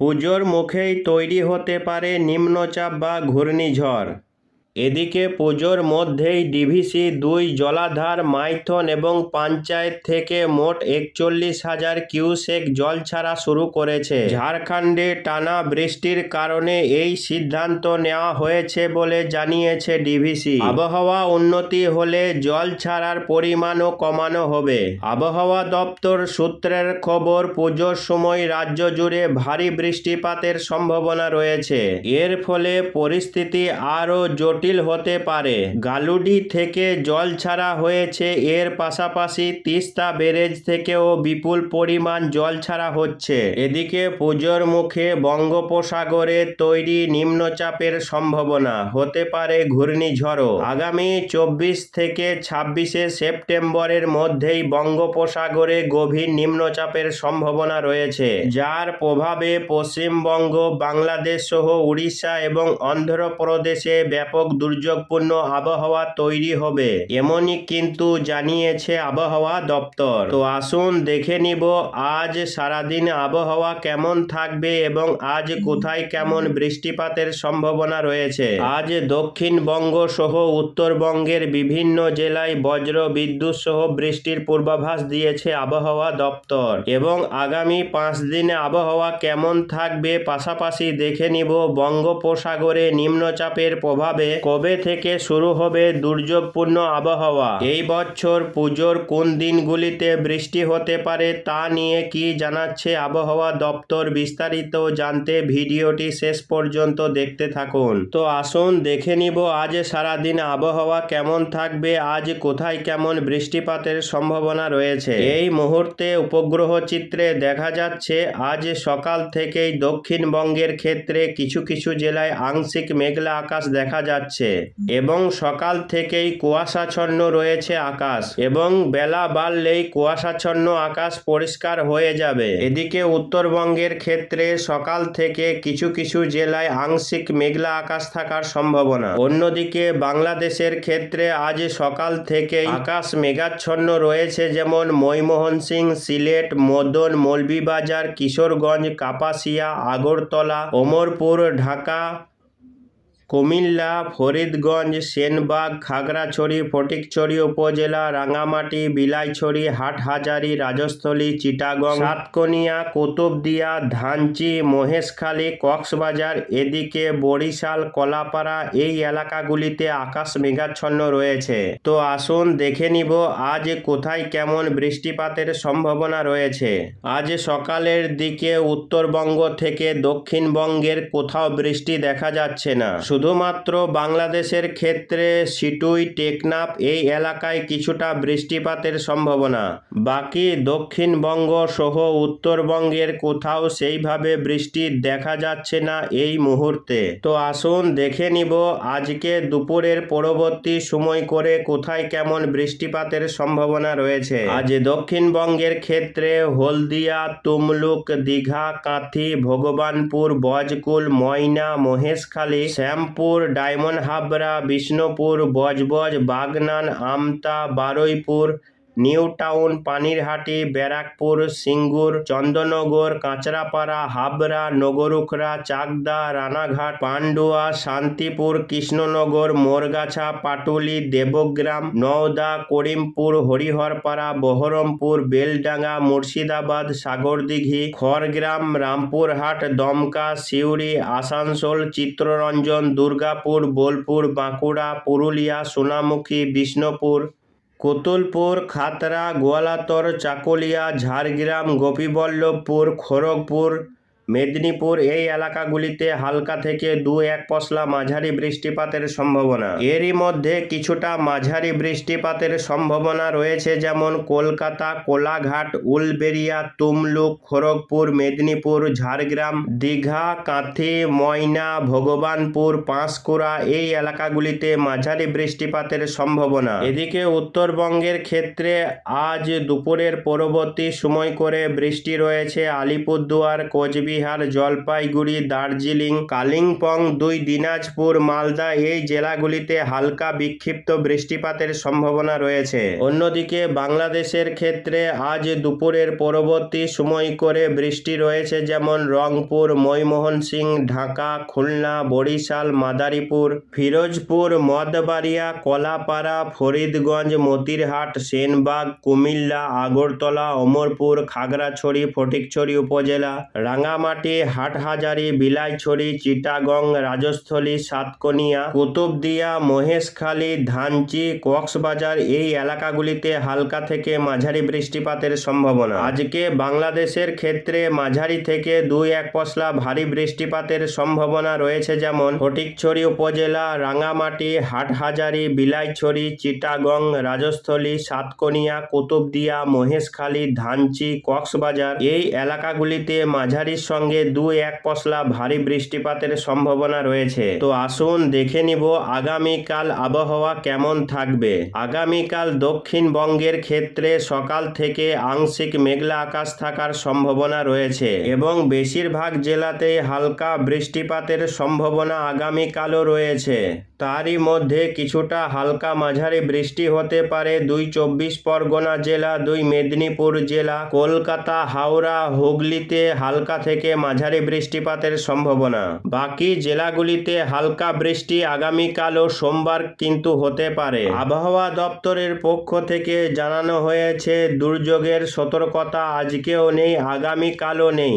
পুজোর মুখেই তৈরি হতে পারে নিম্নচাপ বা ঘূর্ণিঝড়। এদিকে পুজোর মধ্যেই ডিভিসি দুই জলাধার, মাইথন এবং পঞ্চায়েত থেকে মোট একচল্লিশ হাজার কিউসেক জল ছাড়া শুরু করেছে। ঝাড়খণ্ডে টানা বৃষ্টির কারণে এই সিদ্ধান্ত নেওয়া হয়েছে বলে জানিয়েছে ডিভিসি। আবহাওয়া উন্নতি হলে জল ছাড়ার পরিমাণও কমানো হবে। আবহাওয়া দপ্তর সূত্রের খবর, পুজোর সময় রাজ্য জুড়ে ভারী বৃষ্টিপাতের সম্ভাবনা রয়েছে। এর ফলে পরিস্থিতি আরও জটিল হতে পারে। গালুডি থেকে জল ছাড়া হয়েছে, এর পাশাপাশি তিস্তা ব্যারেজ থেকেও বিপুল পরিমাণ জল ছাড়া হচ্ছে। এদিকে পুজোর মুখে বঙ্গোপসাগরে তৈরি নিম্নচাপের সম্ভাবনা, হতে পারে ঘূর্ণিঝড়ও। আগামী চব্বিশ থেকে ছাব্বিশে সেপ্টেম্বরের মধ্যেই বঙ্গোপসাগরে গভীর নিম্নচাপের সম্ভাবনা রয়েছে, যার প্রভাবে পশ্চিমবঙ্গ, বাংলাদেশ সহ উড়িষ্যা এবং অন্ধ্রপ্রদেশে ব্যাপক দুর্যোগপূর্ণ আবহাওয়া তৈরি হবে। এমনই কিন্তু জানিয়েছে আবহাওয়া দপ্তর। তো আসুন দেখে নিব, আজ সারাদিন আবহাওয়া কেমন থাকবে এবং আজ কোথায় কেমন বৃষ্টিপাতের সম্ভাবনা রয়েছে। আজ দক্ষিণবঙ্গ সহ উত্তরবঙ্গের বিভিন্ন জেলায় বজ্র বিদ্যুৎ সহ বৃষ্টির পূর্বাভাস দিয়েছে আবহাওয়া দপ্তর। এবং আগামী পাঁচ দিনে আবহাওয়া কেমন থাকবে পাশাপাশি দেখে নিব বঙ্গোপসাগরে নিম্নচাপের প্রভাবে কবে থেকে শুরু হবে দুর্যোগপূর্ণ আবহাওয়া? এই বছর পুজোর কোন দিনগুলিতে বৃষ্টি হতে পারে তা নিয়ে কি জানাচ্ছে আবহাওয়া দপ্তর বিস্তারিত জানতে ভিডিওটি শেষ পর্যন্ত দেখতে থাকুন। তো আসুন দেখে নিব আজ সারাদিন আবহাওয়া কেমন থাকবে, আজ কোথায় কেমন বৃষ্টিপাতের সম্ভাবনা রয়েছে। এই মুহূর্তে উপগ্রহ চিত্রে দেখা যাচ্ছে, আজ সকাল থেকেই দক্ষিণবঙ্গের ক্ষেত্রে কিছু কিছু জেলায় আংশিক মেঘলা আকাশ দেখা যাচ্ছে। এবং সকাল থেকেই কুয়াশাচ্ছন্ন রয়েছে আকাশ এবং বেলা বাড়লেই কুয়াশাচ্ছন্ন আকাশ পরিষ্কার হয়ে যাবে। এদিকে উত্তরবঙ্গের ক্ষেত্রে সকাল থেকে কিছু কিছু জেলায় আংশিক মেঘলা আকাশ থাকার সম্ভাবনা। অন্যদিকে বাংলাদেশের ক্ষেত্রে আজ সকাল থেকেই আকাশ মেঘাচ্ছন্ন রয়েছে যেমন ময়মোহন সিং সিলেট, মদন, মৌলভীবাজার, কিশোরগঞ্জ, কাপাসিয়া, আগরতলা, ওমরপুর, ঢাকা কুমিল্লা, ফরিদগঞ্জ, সেনবাগ, খাগড়াছড়ি, ফটিকছড়ি উপজেলা, রাঙামাটি, বিলাইছড়ি, হাটহাজারি, রাজস্থলী, চিটাগং, সাতকনিয়া, কুতুবদিয়া, ধানচি, মহেশখালী, কক্সবাজার, এদিকে বরিশাল, কলাপাড়া এই এলাকাগুলিতে আকাশ মেঘাচ্ছন্ন রয়েছে। তো আসুন দেখে নিব আজ কোথায় কেমন বৃষ্টিপাতের সম্ভাবনা রয়েছে। আজ সকালের দিকে উত্তরবঙ্গ থেকে দক্ষিণবঙ্গের কোথাও বৃষ্টি দেখা যাচ্ছে না। শুধুমাত্র বাংলাদেশের ক্ষেত্রে সিটুই টেকনাফ এই এলাকায় কিছুটা বৃষ্টিপাতের সম্ভাবনা। বাকি দক্ষিণবঙ্গ সহ উত্তরবঙ্গের কোথাও সেইভাবে বৃষ্টি দেখা যাচ্ছে না এই মুহূর্তে। তো আসুন দেখে নিব আজকে দুপুরের পরবর্তী সময় করে কোথায় কেমন বৃষ্টিপাতের সম্ভাবনা রয়েছে। আজ দক্ষিণবঙ্গের ক্ষেত্রে হলদিয়া, তুমলুক, দীঘা, কাঁথি, ভগবানপুর বজকুল ময়না, মহেশখালী শ্যামপুর ডায়মন্ড হাবড়া বিষ্ণুপুর বজবজ বাগনান আমতা বারুইপুর নিউ টাউন পানিরহাটি, ব্যারাকপুর, সিঙ্গুর, চন্দননগর, কাঁচরাপাড়া, হাবড়া, নগরুখরা, চাকদা, রানাঘাট, পান্ডুয়া, শান্তিপুর, কৃষ্ণনগর, মোরগাছা, পাটুলি, দেবগ্রাম, নওদা, করিমপুর, হরিহরপাড়া, বহরমপুর, বেলডাঙ্গা, মুর্শিদাবাদ, সাগরদিঘি, খড়গ্রাম, রামপুরহাট, দমকা, সিউড়ি, আসানসোল চিত্ররঞ্জন দুর্গাপুর, বোলপুর, বাঁকুড়া, পুরুলিয়া, সোনামুখী, বিষ্ণুপুর কোতুলপুর খাতড়া গোয়ালাতর চাকুলিয়া ঝাড়গ্রাম গোপীবল্লভপুর খড়গপুর মেদিনীপুর এই এলাকাগুলিতে হালকা থেকে দু এক পশলা মাঝারি বৃষ্টিপাতের সম্ভাবনা। এরই মধ্যে কিছুটা মাঝারি বৃষ্টিপাতের সম্ভাবনা রয়েছে যেমন কলকাতা, কোলাঘাট উলবেরিয়া তুমলুক, খড়গপুর, মেদিনীপুর, ঝাড়গ্রাম, দীঘা, কাঁথি, ময়না, ভগবানপুর, পাঁশকুড়া এই এলাকাগুলিতে মাঝারি বৃষ্টিপাতের সম্ভাবনা। এদিকে উত্তরবঙ্গের ক্ষেত্রে আজ দুপুরের পরবর্তী সময় করে বৃষ্টি রয়েছে আলিপুরদুয়ার, কোচবিহার কোচবিহার জলপাইগুড়ি, দার্জিলিং, কালিম্পং, দুই দিনাজপুর, মালদা এই জেলাগুলিতে হালকা বিক্ষিপ্ত বৃষ্টিপাতের সম্ভাবনা রয়েছে। অন্যদিকে বাংলাদেশের ক্ষেত্রে আজ দুপুরের পরবর্তী সময় করে বৃষ্টি রয়েছে যেমন রংপুর ময়মোহনসিং ঢাকা, খুলনা, বরিশাল, মাদারীপুর, ফিরোজপুর, মদবাড়িয়া, কলাপাড়া, ফরিদগঞ্জ, মতিরহাট, সেনবাগ, কুমিল্লা, আগরতলা, অমরপুর, খাগড়াছড়ি, ফটিকছড়ি উপজেলা রাঙামাটি হাটহাজারি, বিলাইছড়ি, চিটাগং, রাজস্থলী, সাতকনিয়া, কুতুবদিয়া, মহেশখালী, ধানচি, কক্সবাজার এই এলাকাগুলিতে হালকা থেকে মাঝারি বৃষ্টিপাতের সম্ভাবনা। আজকে বাংলাদেশের ক্ষেত্রে মাঝারি থেকে দুই এক পশলা ভারী বৃষ্টিপাতের সম্ভাবনা রয়েছে যেমন ফটিকছড়ি উপজেলা, রাঙামাটি, হাটহাজারি, বিলাইছড়ি, চিটাগং, রাজস্থলী, সাতকনিয়া, কুতুবদিয়া, মহেশখালী, ধানচি, কক্সবাজার এই এলাকাগুলিতে মাঝারির সঙ্গে দুই এক পশলা ভারী বৃষ্টিপাতের সম্ভাবনা রয়েছে। তো আসুন দেখে নিব আগামীকাল আবহাওয়া কেমন থাকবে। আগামীকাল দক্ষিণবঙ্গের ক্ষেত্রে সকাল থেকে আংশিক মেঘলা আকাশ থাকার সম্ভাবনা রয়েছে এবং বেশিরভাগ জেলাতে হালকা বৃষ্টিপাতের সম্ভাবনা আগামীকালও রয়েছে। তারই মধ্যে কিছুটা হালকা মাঝারি বৃষ্টি হতে পারে দুই চব্বিশ পরগনা জেলা, দুই মেদিনীপুর জেলা, কলকাতা, হাওড়া, হুগলিতে হালকা থেকে মাঝারি বৃষ্টিপাতের সম্ভাবনা। বাকি জেলাগুলিতে হালকা বৃষ্টি আগামীকাল ও সোমবার কিন্তু হতে পারে। আবহাওয়া দপ্তরের পক্ষ থেকে জানানো হয়েছে, দুর্যোগের সতর্কতা আজকেও নেই, আগামীকালও নেই।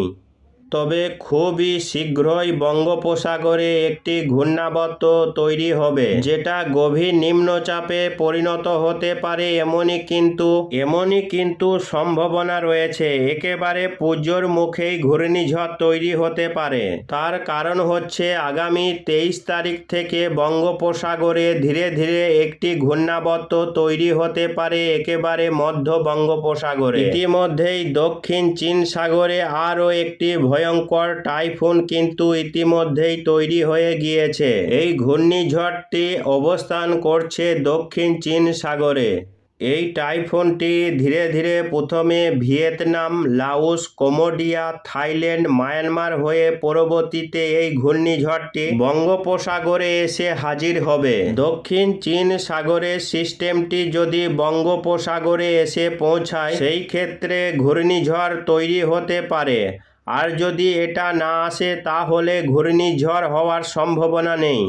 তবে খুবই শীঘ্রই বঙ্গোপসাগরে একটি ঘূর্ণাবর্ত তৈরি হবে, যেটা গভীর নিম্নচাপে পরিণত হতে পারে এমনই কিন্তু এমনই কিন্তু সম্ভাবনা রয়েছে। একেবারে পুজোর মুখেই ঘূর্ণিঝড় তৈরি হতে পারে। তার কারণ হচ্ছে আগামী তেইশ তারিখ থেকে বঙ্গোপসাগরে ধীরে ধীরে একটি ঘূর্ণাবর্ত তৈরি হতে পারে একেবারে মধ্য বঙ্গোপসাগরে। ইতিমধ্যেই দক্ষিণ চীন সাগরে আরও একটি ভয়ঙ্কর টাইফুন কিন্তু ইতিমধ্যেই তৈরি হয়ে গিয়েছে। এই ঘূর্ণিঝড়টি অবস্থান করছে দক্ষিণ চীন সাগরে। এই টাইফুনটি ধীরে ধীরে প্রথমে Vietnam, Laos, Cambodia, Thailand, Myanmar হয়ে পরবর্তীতে এই ঘূর্ণিঝড়টি বঙ্গোপসাগরে এসে হাজির হবে। দক্ষিণ চীন সাগরের সিস্টেমটি যদি বঙ্গোপসাগরে এসে পৌঁছায়, সেই ক্ষেত্রে ঘূর্ণিঝড় তৈরি হতে পারে। আর যদি এটা না আসে তাহলে ঘূর্ণিঝড় হওয়ার সম্ভাবনা নেই।